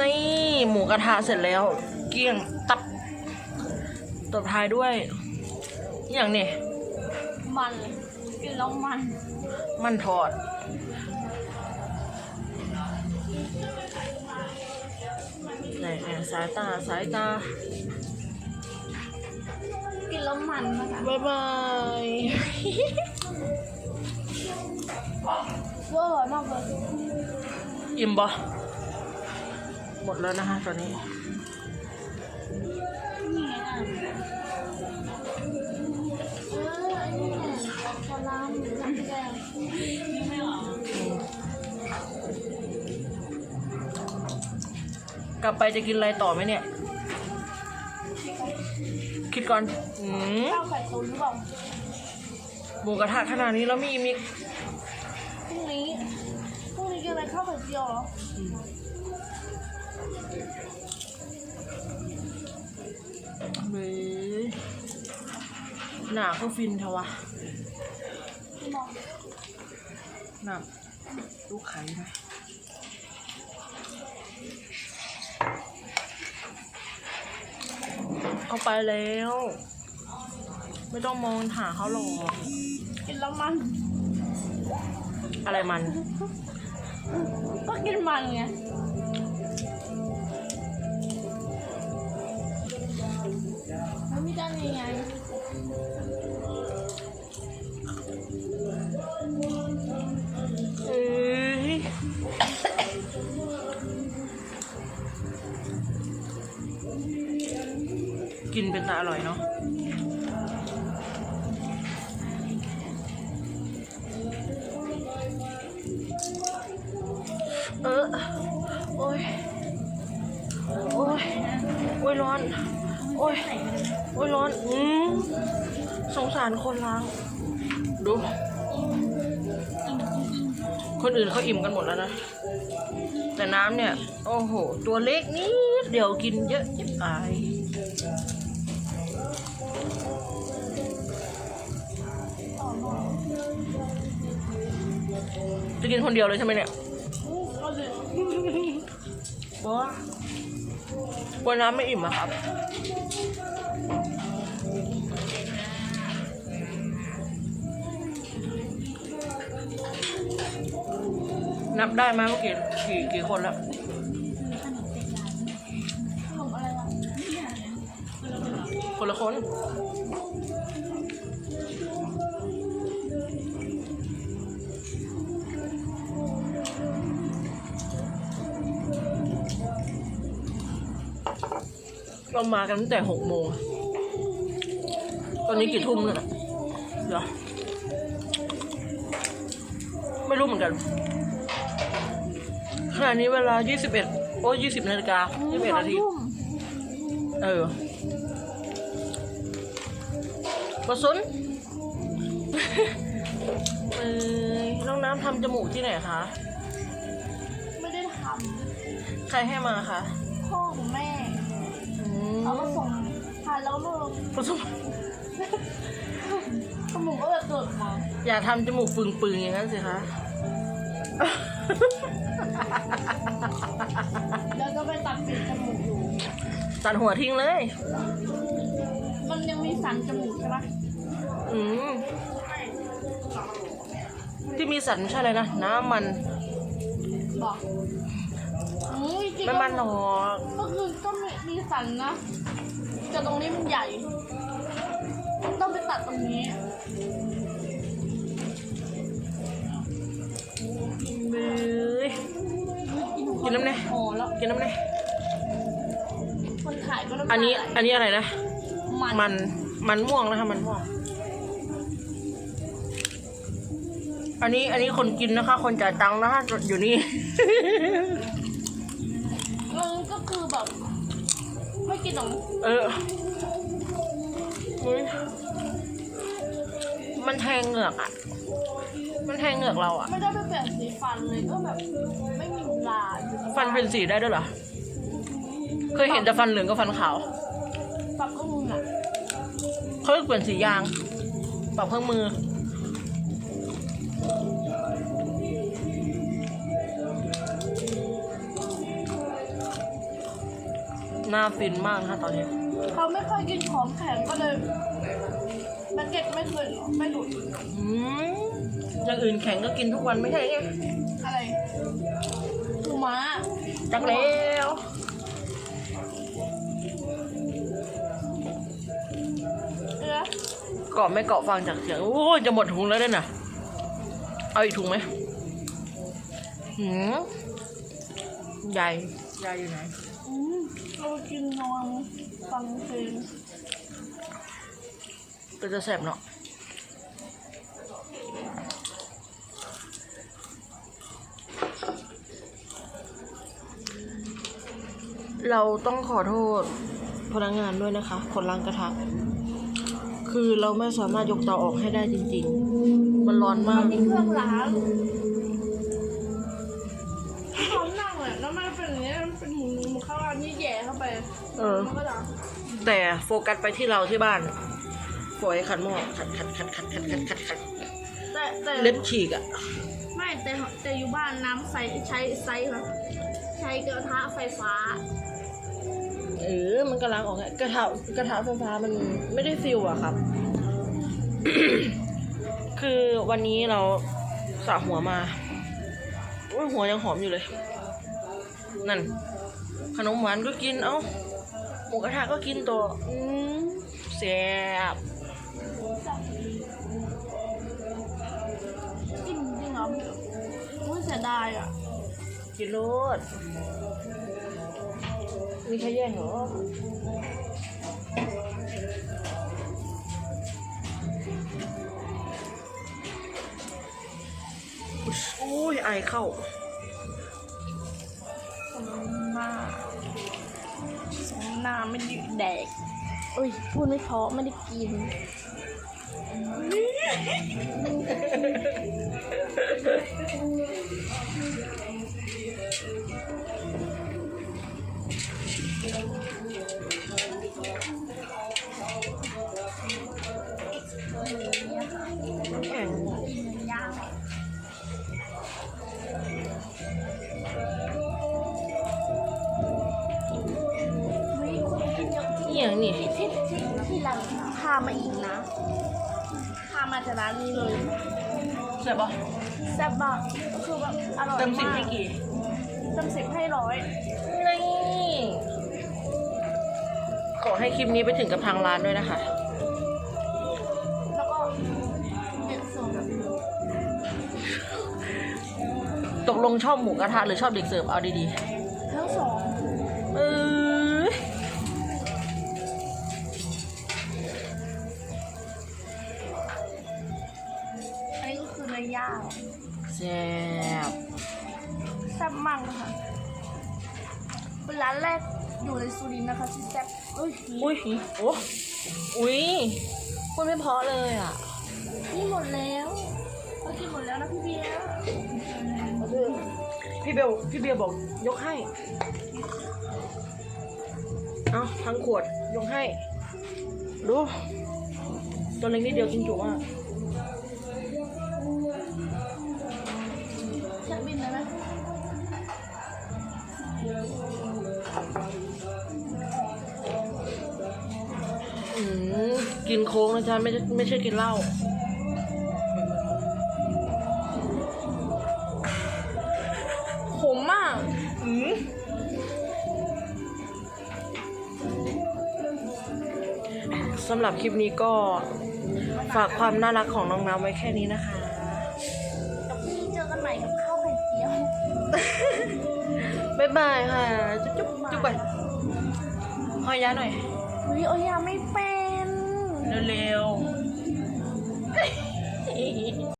นี่หมูกระทะเสร็จแล้ว เกลี้ยงตับตบท้ายด้วยอหย่างนี่มันกินแล้วมัน มันทอดไหนไหนสายตาสายตา กินแล้วมันนะคะบ๊ายบายเวอร์มากเลยอิ่มบ่ หมดแล้วนะคะตอนนี้นี่ไงอะเอออันนี้เนี่ยปลาร้าหมูน้ำแดงไม่หรอกกลับไปจะกินอะไรต่อไหมเนี่ย คิดก่อนอืมข้าวไข่ตุ๋นหรือเปล่าหมูกระทะขนาดนี้แล้วมีมีพรุ่งนี้พรุ่งนี้กินอะไรข้าวไข่เจียวเหรอ เฮ้ยหนาก็ฟินเทวะพี่มองหนาลูกไข่ไหมเอาไปแล้ว ไม่ต้องมองหาเขาหรอกกินแล้วมัน อะไรมัน ก็กินมันไง นยังไงกินเป็นตาอร่อยเนาะเออ โอ้ย โอ้ย โอ้ยร้อน โอ้ยโอ้ยร้อน อืมสงสารคนล้าง ดู คนอื่นเขาอิ่มกันหมดแล้วนะ แต่น้ำเนี่ย โอ้โห ตัวเล็กนิดเดี๋ยวกินเยอะจิบอายจะกินคนเดียวเลยใช่ไหมเนี่ยอู้าเลยบัวบัวน้ำไม่อิ่มอะครับ นับได้ไหมว่ากี่กี่กี่คนแล้วขนมอะคนละคนเรามากันตั้งแต่หกโมง ตอนนี้กี่ทุ่มแล้วนะเหรอ ไม่รู้เหมือนกัน ขณะนี้เวลา 21 โอ้ย20นาฬิกา21นาทีทุ่มเออปะซุนเอ้ยน้องน้ำทำจมูกที่ไหนคะ ไม่ได้ทใครให้มาคะำพ่อของแม่ อืมเอามาส่งทานแล้วลูกปะซุนขมุกก็แบบเกิดมาอย่าทำจมูกปึงๆอย่างนั้นสิคะ แล้วก็ไปตัดปิดจมูกอยู่ ตัดหัวทิ้งเลย มันยังมีสันจมูกใช่ปะอืมที่มีสันไม่ใช่เลยนะ น้ำมัน บอกอุ้ยจริงไม่มันหรอกก็คือก็มีมีสันนะแต่ตรงนี้มันใหญ่ ต้องไปตัดตรงนี้ กินน้ำไหนคนขายก็น้ำอันนี้ลายไหลอันนี้อะไรนะ มันมันมันม่วงนะคะมันม่วง อันนี้อันนี้คนกินนะคะ คนจ่ายตังค์นะคะอยู่นี่ มันก็คือแบบ ไม่กินหรอกเอออุ๊ยมันแทงเหงือกอะ มันแทงเหงือกเราอะ ไม่ได้ไปเปลี่ยนสีฟันเลยก็แบบไม่มีเวลาอยู่ ฟันเป็นสีได้ด้วยเหรอ เคยเห็นแต่ฟันเหลืองกับฟันขาว ปรับก็มึงอะเขาเรียกเปลี่ยนสียาง ปรับเครื่องมือน่าฟินมากนะคะตอนนี้ เขาไม่ค่อยกินของแข็งก็เลยแบกเก็ตไม่เคยไม่หลุดอืมอย่างอื่นแข็งก็กินทุกวันไม่ใช่ไงอะไรปูม้า จักแล้วเออเกาะไม่เกาะฟังจากเสียง โอ้ยจะหมดถุงแล้วด้วยนะเอาอีกถุงไหมหืมใหญ่ใหญ่อยู่ไหนอืมเรากินนอนฟังเพลงก็จะแสบเนาะ เราต้องขอโทษพนักงานด้วยนะคะ คนล้างกระทะคือเราไม่สามารถยกเตาออกให้ได้จริง ๆ มันร้อนมากที่เครื่องล้างเขานั่งอะแล้วมันเป็นอย่างนี้มันเป็นหมุนหมุนเข้าอันนี้แย่เข้าไปเออ มันก็ดังแต่โฟกัสไปที่เราที่บ้านฝอยขัดหม้อขัดขัดขัดขัดขัดขัดขัดขัดแต่แต่เล็บฉีกอะไม่แต่แต่อยู่บ้านน้ำใสใช้ไซส์ครับใช้กระทะไฟฟ้า เออ มันก็ล้างออกไงกระทะกระทะไฟฟ้ามันไม่ได้ฟิลอะครับ คือวันนี้เราสระหัวมาอุ้ยหัวยังหอมอยู่เลย นั่น ขนมหวานก็กิน เอ้า หมูกระทะก็กินตัวอืมแซ่บจริงจริงเหรออุ้ยเสียดายอะ กินโลด มีใครแย่งเหรออุ้ยไอเข้าสมหน้าสมหน้าไม่ได้แดกเอ้ยพูดไม่เพราะไม่ได้กินานพามาอีกนะ พามาจากร้านนี้เลยใช่ปะแซ่บมากคือแบบอร่อยเต็มสิบมากให้กี่เต็มสิบให้ร้อยนี่ขอให้คลิปนี้ไปถึงกับทางร้านด้วยนะคะ แล้วก็เด็ดส่วนแบบตกลงชอบหมูกระทะหรือชอบเด็กเสิร์ฟเอาดีทั้งสอง ๆเออ แซ่บแซ่บมากนะคะเป็นร้านแรกอยู่ในสุรินทร์นะคะที่แซ่บเอ้ยอุ้ยโอ้อุ้ยพูดไม่เพราะเลยอะ นี่หมดแล้วเขากินหมดแล้วนะพี่เบียร์พี่เบล พี่เบลบอกยกให้ เอาทั้งขวดยกให้ ดู ตัวเล็กนิดเดียวกินจุอะ อืมกินโค้งนะจ๊ะไม่ใช่ไม่ใช่กินเหล้าขมมากอืมสำหรับคลิปนี้ก็ฝากความน่ารักของน้องน้ำไว้แค่นี้นะคะ กับพี่เจอกันใหม่กับข้าวไข่เจียว บ๊ายบายค่ะ จุ๊บจุ๊บจุ๊บไปหอยยาหน่อยเฮ้ ยโอ้ยยังไม่เป็น เร็วๆ